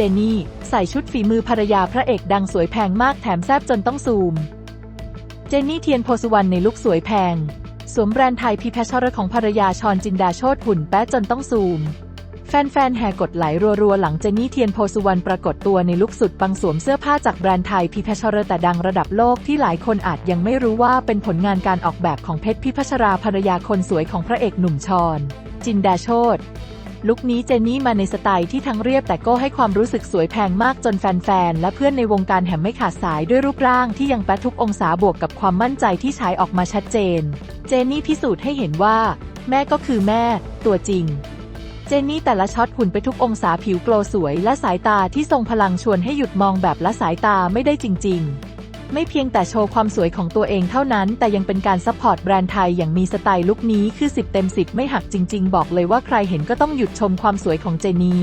จนี่ ใส่ชุดฝีมือภรรยาพระเอกดังสวยแพงมากแถมแซบจนต้องซูม เจนนี่เทียนโพสุวรรณในลุคสวยแพง สวมแบรนด์ไทยพีแพชรของภรรยาชอนจินดาโชตหุ่นแป๊ะจนต้องซูม แฟนๆแห่กดไหลรัวๆ หลังเจนนี่เทียนโพสุวรรณปรากฏตัวในลุคสุดปังสวมเสื้อผ้าจากแบรนด์ไทยพีแพชรแต่ดังระดับโลกที่หลายคนอาจยังไม่รู้ว่าเป็นผลงานการออกแบบของเพชรพิพัชราภรรยาคนสวยของพระเอกหนุ่มชอนจินดาโชต ลุคนี้เจนนี่มาในสไตล์ที่ทั้งเรียบแต่ก็ให้ความรู้สึกสวยแพงมากจนแฟนๆ และเพื่อนในวงการแหมไม่ขาดสายด้วยรูปร่างที่ยังแปะทุกองศาบวกกับความมั่นใจที่ฉายออกมาชัดเจน เจนนี่พิสูจน์ให้เห็นว่า แม่ก็คือแม่ ตัวจริง เจนนี่แต่ละช็อตหุ่นไปทุกองศาผิวโกลสวย และสายตาที่ทรงพลังชวนให้หยุดมองแบบละสายตาไม่ได้จริง ๆ ไม่เพียงแต่โชว์ความสวยของตัวเองเท่านั้น แต่ยังเป็นการซัพพอร์ตแบรนด์ไทยอย่างมีสไตล์ลุคนี้คือ 10 เต็ม 10 ไม่หักจริง ๆ บอกเลยว่าใครเห็นก็ต้องหยุดชมความสวยของเจนี่